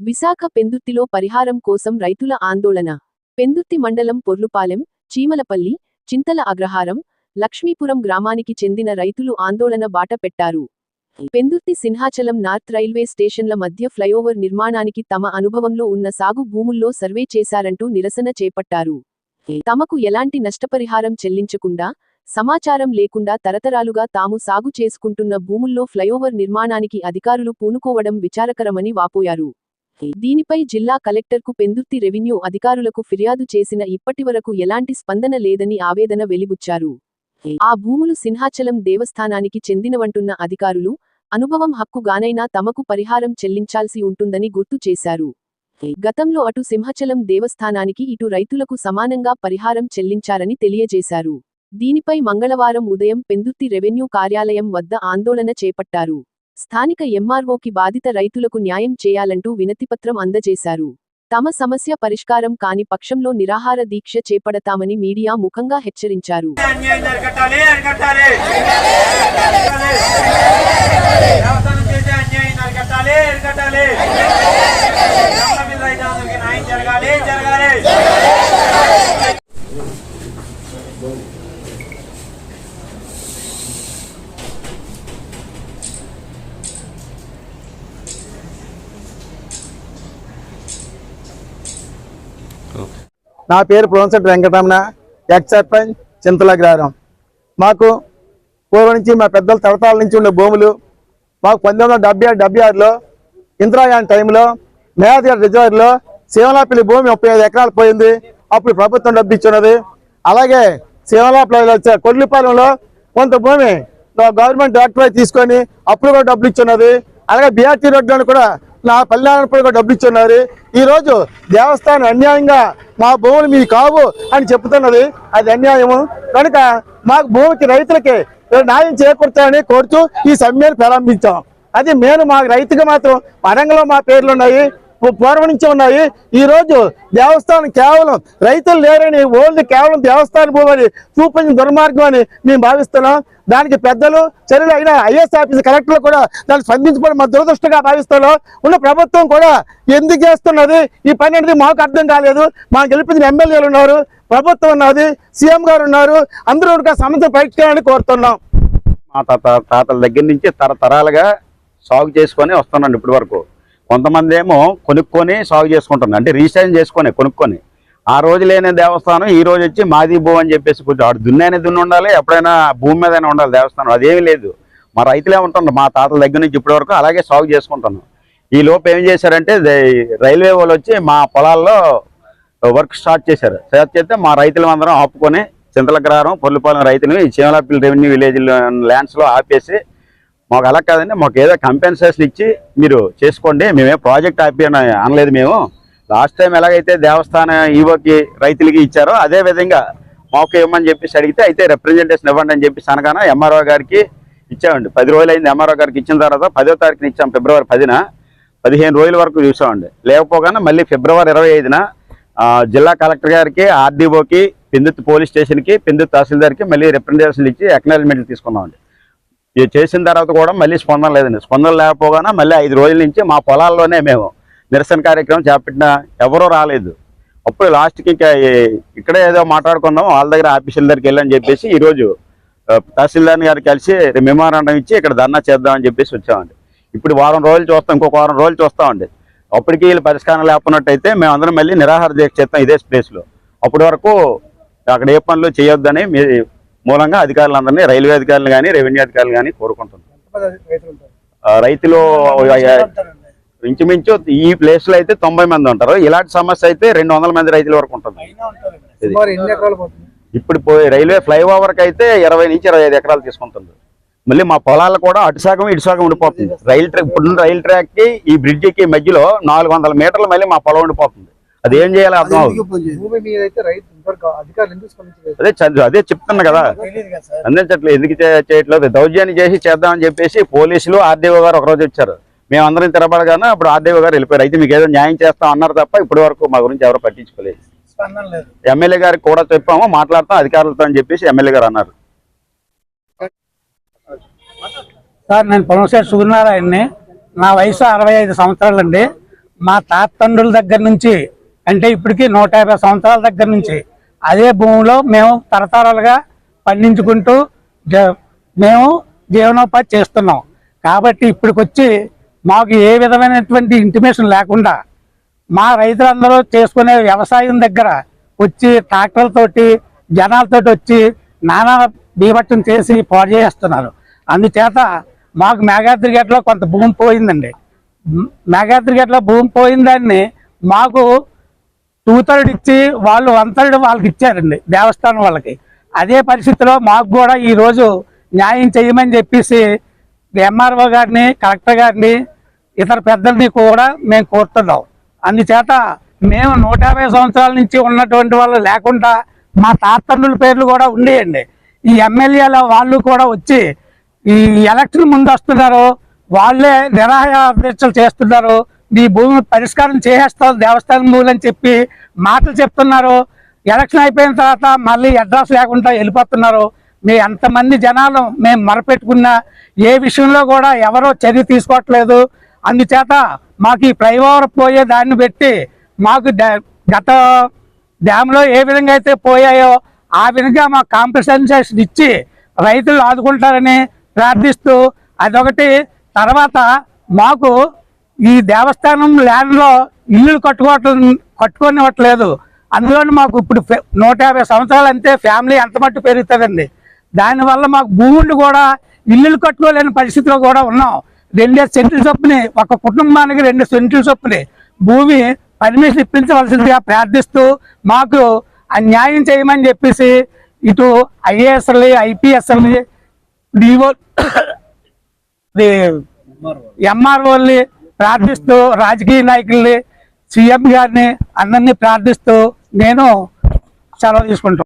విశాఖ పెందుర్తిలో పరిహారం కోసం రైతుల ఆందోళన. పెందుర్తి మండలం పొర్లుపాలెం చీమలపల్లి చింతల అగ్రహారం లక్ష్మీపురం గ్రామానికి చెందిన రైతులు ఆందోళన బాట పెట్టారు. పెందుర్తి సింహాచలం నార్త్ రైల్వే స్టేషన్ల మధ్య ఫ్లైఓవర్ నిర్మాణానికి తమ అనుభవంలో ఉన్న సాగు భూముల్లో సర్వే చేశారంటూ నిరసన చేపట్టారు. తమకు ఎలాంటి నష్టపరిహారం చెల్లించకుండా సమాచారం లేకుండా తరతరాలుగా తాము సాగు చేసుకుంటున్న భూముల్లో ఫ్లైఓవర్ నిర్మాణానికి అధికారులు పూనుకోవడం విచారకరమని వాపోయారు. దీనిపై జిల్లా కలెక్టర్కు పెందుర్తి రెవెన్యూ అధికారులకు ఫిర్యాదు చేసిన ఇప్పటివరకు ఎలాంటి స్పందన లేదని ఆవేదన వెలిబుచ్చారు. ఆ భూములు సింహాచలం దేవస్థానానికి చెందినవంటున్న అధికారులు అనుభవం హక్కుగానైనా తమకు పరిహారం చెల్లించాల్సి ఉంటుందని గుర్తు చేశారు. గతంలో అటు సింహచలం దేవస్థానానికి ఇటు రైతులకు సమానంగా పరిహారం చెల్లించారని తెలియజేశారు. దీనిపై మంగళవారం ఉదయం పెందుర్తి రెవెన్యూ కార్యాలయం వద్ద ఆందోళన చేపట్టారు. స్థానిక ఎంఆర్ఓకి బాధిత రైతులకు న్యాయం చేయాలంటూ వినతిపత్రం అందజేశారు. తమ సమస్య పరిష్కారం కాని పక్షంలో నిరాహార దీక్ష చేపడతామని మీడియా ముఖంగా హెచ్చరించారు. నా పేరు ప్రొఫెసర్ వెంకటరమణ ఎక్స్ సర్పంచ్ చింతల గ్రామం. మాకు పూర్వం నుంచి మా పెద్దల తరతరాల నుంచి ఉండే భూములు మాకు పంతొమ్మిది వందల డెబ్బై ఆరు డెబ్బై ఆరులో ఇందిరాగాంధీ టైంలో మేధాగారి రిజర్వ్లో శివలాపల్లి భూమి ముప్పై ఐదు ఎకరాలు పోయింది. అప్పుడు ప్రభుత్వం డబ్బు ఇచ్చున్నది. అలాగే శివలాపల్లి కొల్లిపాలెంలో కొంత భూమి గవర్నమెంట్ డాక్టర్ తీసుకొని అప్పుడు కూడా డబ్బులు ఇచ్చున్నది. అలాగే బీఆర్టీ రోడ్లను కూడా నా పల్లెనప్పుడు కూడా డబ్బులు ఇచ్చున్నారు. ఈరోజు దేవస్థానం అన్యాయంగా మా భూములు మీ కావు అని చెప్తున్నది. అది అన్యాయము. కనుక మాకు భూమికి రైతులకి న్యాయం చేకూర్చాలని కోరుతూ ఈ సమ్మెను ప్రారంభించాం. అది మేము మా రైతుగా మాత్రం వరంగలో మా పేర్లు ఉన్నాయి. పూర్వం నుంచి ఉన్నాయి. ఈ రోజు దేవస్థానం కేవలం రైతులు లేరని ఓన్లీ కేవలం దేవస్థాన భూమని చూపించిన దుర్మార్గం అని మేము భావిస్తున్నాం. దానికి పెద్దలు చర్యలు అయిన ఐఏఎస్ ఆఫీస్ కలెక్టర్లు కూడా దాన్ని స్పందించుకోవడం మా దురదృష్టంగా భావిస్తాలో ఉన్న ప్రభుత్వం కూడా ఎందుకు చేస్తున్నది? ఈ పని అనేది మాకు అర్థం కాలేదు. మాకు గెలిపించిన ఎమ్మెల్యేలు ఉన్నారు ప్రభుత్వం ఉన్నది సీఎం గారు ఉన్నారు అందరూ కూడా సమస్య పరిష్కారాన్ని కోరుతున్నాం. మా తాత తాతల దగ్గర నుంచి తరతరాలుగా సాగు చేసుకొని వస్తున్నాను ఇప్పటి వరకు. కొంతమంది ఏమో కొనుక్కొని సాగు చేసుకుంటున్నారు. అంటే రీసైన్ చేసుకొని కొనుక్కొని. ఆ రోజు లేని దేవస్థానం ఈ రోజు వచ్చి మాది భూ అని చెప్పేసి కొంచెం ఆడు దున్నైనా దున్ని ఉండాలి ఎప్పుడైనా భూమి మీదైనా ఉండాలి దేవస్థానం అదేమీ లేదు. మా రైతులే ఉంటున్నారు మా తాతల దగ్గర నుంచి ఇప్పటి వరకు అలాగే సాగు చేసుకుంటున్నాం. ఈ లోపు ఏం చేశారంటే రైల్వే వాళ్ళు వచ్చి మా పొలాల్లో వర్క్ స్టార్ట్ చేశారు. స్టార్ట్ చేస్తే మా రైతులు అందరం ఆపుకొని చింతలగ్రహారం పొల్లిపాలెం రైతులు ఈ చీమలాపిల్లి రెవెన్యూ విలేజ్ ల్యాండ్స్లో ఆపేసి మాకు అలా కాదండి మాకు ఏదో కంపెన్సేషన్ ఇచ్చి మీరు చేసుకోండి మేమే ప్రాజెక్ట్ ఆపి అనలేదు మేము. లాస్ట్ టైం ఎలాగైతే దేవస్థానం ఈవోకి రైతులకి ఇచ్చారో అదే విధంగా మాకు ఇవ్వమని చెప్పేసి అడిగితే అయితే రిప్రజెంటేషన్ ఇవ్వండి అని చెప్పేసి అనగానే ఎంఆర్ఓ గారికి ఇచ్చామండి. పది రోజులు అయింది ఎంఆర్ఓ గారికి ఇచ్చిన తర్వాత పదో తారీఖున ఇచ్చాం ఫిబ్రవరి పదిన. పదిహేను రోజుల వరకు చూసామండి. లేకపోగానే మళ్ళీ ఫిబ్రవరి ఇరవై ఐదున జిల్లా కలెక్టర్ గారికి ఆర్డీఓకి పిందుత్ పోలీస్ స్టేషన్కి పిందుత్ తహసీల్దార్కి మళ్ళీ రిప్రజెంటేషన్ ఇచ్చి అక్నాలజ్మెంట్లు తీసుకున్నామండి. ఇది చేసిన తర్వాత కూడా మళ్ళీ స్పందన లేదండి. స్పందన లేకపోగానే మళ్ళీ ఐదు రోజుల నుంచి మా పొలాల్లోనే మేము నిరసన కార్యక్రమం చేపట్టిన ఎవరూ రాలేదు. అప్పుడు లాస్ట్కి ఇంకా ఇక్కడే ఏదో మాట్లాడుకుందాం వాళ్ళ దగ్గర ఆఫీసుల దగ్గరికి వెళ్ళని చెప్పేసి ఈరోజు తహసీల్దార్ గారు కలిసి మెమోరాండం ఇచ్చి ఇక్కడ ధర్నా చేద్దామని చెప్పేసి వచ్చామండి. ఇప్పుడు వారం రోజులు చూస్తాం ఇంకొక వారం రోజులు చూస్తామండి. అప్పటికి వీళ్ళు పరిష్కారం లేకున్నట్టయితే మేమందరం మళ్ళీ నిరాహార దీక్ష చేస్తాం ఇదే స్పేస్లో అప్పటి వరకు అక్కడ ఏ పనులు చేయొద్దని మీ మూలంగా అధికారులందరినీ రైల్వే అధికారులు కానీ రెవెన్యూ అధికారులు కానీ కోరుకుంటున్నాం. రైతులు ఇంచుమించు ఈ ప్లేస్లో అయితే తొంభై మంది ఉంటారు. ఇలాంటి సమస్య అయితే రెండు వందల మంది రైతుల వరకు ఉంటుంది. ఇప్పుడు పోయి రైల్వే ఫ్లైఓవర్కి అయితే ఇరవై నుంచి ఇరవై ఐదు ఎకరాలు తీసుకుంటుంది. మళ్ళీ మా పొలాలు కూడా అటు సగం ఇటు సగం ఉండిపోతుంది. రైల్ ట్రాక్ ఇప్పుడు రైల్ ట్రాక్కి ఈ బ్రిడ్జ్కి మధ్యలో నాలుగు వందల మీటర్లు మళ్ళీ మా పొలం ఉండిపోతుంది. అది ఏం చేయాలో అర్థం అదే అదే చెప్తున్నా కదా. అందించట్లేదు ఎందుకు చేయట్లేదు? దౌర్జన్యం చేసి చేద్దామని చెప్పేసి పోలీసులు ఆర్డీఓ గారు ఒకరోజు వచ్చారు. మేమందరం తిరబడగానే అప్పుడు ఆర్డీఓ గారు వెళ్ళిపోయారు. అయితే మీకు ఏదో న్యాయం చేస్తాం అన్నారు తప్ప ఇప్పటి వరకు మా గురించి ఎవరు పట్టించుకోలేదు. ఎమ్మెల్యే గారికి కూడా చెప్పాము మాట్లాడతాం అధికారులతో అని చెప్పేసి ఎమ్మెల్యే గారు అన్నారు. సార్ నేను పొలంశేటి సూర్యనారాయణని నా వయసు అరవై ఐదు సంవత్సరాలండి. మా తాతండ్రుల దగ్గర నుంచి అంటే ఇప్పటికి నూట యాభై సంవత్సరాల దగ్గర నుంచి అదే భూమిలో మేము తరతరాలుగా పండించుకుంటూ మేము జీవనోపాధి చేస్తున్నాం. కాబట్టి ఇప్పటికొచ్చి మాకు ఏ విధమైనటువంటి ఇంటిమేషన్ లేకుండా మా రైతులందరూ చేసుకునే వ్యవసాయం దగ్గర వచ్చి ట్రాక్టర్లతోటి జనాలతోటి వచ్చి నానా బీభత్సం చేసి పాడు చేస్తున్నారు. అందుచేత మాకు మేఘాద్రిగేట్లో కొంత భూమి పోయిందండి. మ్, భూమి పోయిందాన్ని మాకు టూ థర్డ్ ఇచ్చి వాళ్ళు వన్ థర్డ్ వాళ్ళకి ఇచ్చారండి దేవస్థానం వాళ్ళకి. అదే పరిస్థితిలో మాకు కూడా ఈరోజు న్యాయం చేయమని చెప్పేసి ఎంఆర్ఓ గారిని కలెక్టర్ గారిని ఇతర పెద్దల్ని కూడా మేము కోరుతున్నాం. అందుచేత మేము నూట యాభై సంవత్సరాల నుంచి ఉన్నటువంటి వాళ్ళు లేకుండా మా తాతన్నుల పేర్లు కూడా ఉండేయండి. ఈ ఎమ్మెల్యేల వాళ్ళు కూడా వచ్చి ఈ ఎలక్షన్ ముందు వస్తున్నారు. వాళ్ళే నిరాహార చేస్తున్నారు. మీ భూమి పరిష్కారం చేసేస్తారు దేవస్థానం భూములు అని చెప్పి మాటలు చెప్తున్నారు. ఎలక్షన్ అయిపోయిన తర్వాత మళ్ళీ అడ్రస్ లేకుండా వెళ్ళిపోతున్నారు. మీ ఎంతమంది జనాలు మేము మరపెట్టుకున్న ఏ విషయంలో కూడా ఎవరో చర్య తీసుకోవట్లేదు. అందుచేత మాకు ఈ ఫ్లైఓవర్ పోయే దాన్ని పెట్టి మాకు గత డ్యాంలో ఏ విధంగా అయితే పోయాయో ఆ విధంగా మాకు కాంపెన్సేషన్ ఇచ్చి రైతులు ఆదుకుంటారని ప్రార్థిస్తూ అదొకటి. తర్వాత మాకు ఈ దేవస్థానం ల్యాండ్లో ఇల్లులు కట్టుకోవటం కట్టుకోనివ్వట్లేదు. అందులో మాకు ఇప్పుడు నూట యాభై సంవత్సరాలు అంతే ఫ్యామిలీ ఎంత మట్టు పెరుగుతుందండి. దానివల్ల మాకు భూములు కూడా ఇల్లులు కట్టుకోలేని పరిస్థితిలో కూడా ఉన్నాం. రెండే సెంట్లు చొప్పుని ఒక కుటుంబానికి రెండు సెంట్లు చొప్పుని భూమి పర్మిషన్ ఇప్పించవలసిందిగా ప్రార్థిస్తూ మాకు అన్యాయం న్యాయం చేయమని చెప్పేసి ఇటు ఐఏఎస్ఎల్ని ఐపీఎస్ఎల్ని డిఓ ఎంఆర్ఓల్ని ప్రార్థిస్తూ రాజకీయ నాయకుల్ని సీఎం గారిని అందరినీ ప్రార్థిస్తూ నేను సెలవు తీసుకుంటాను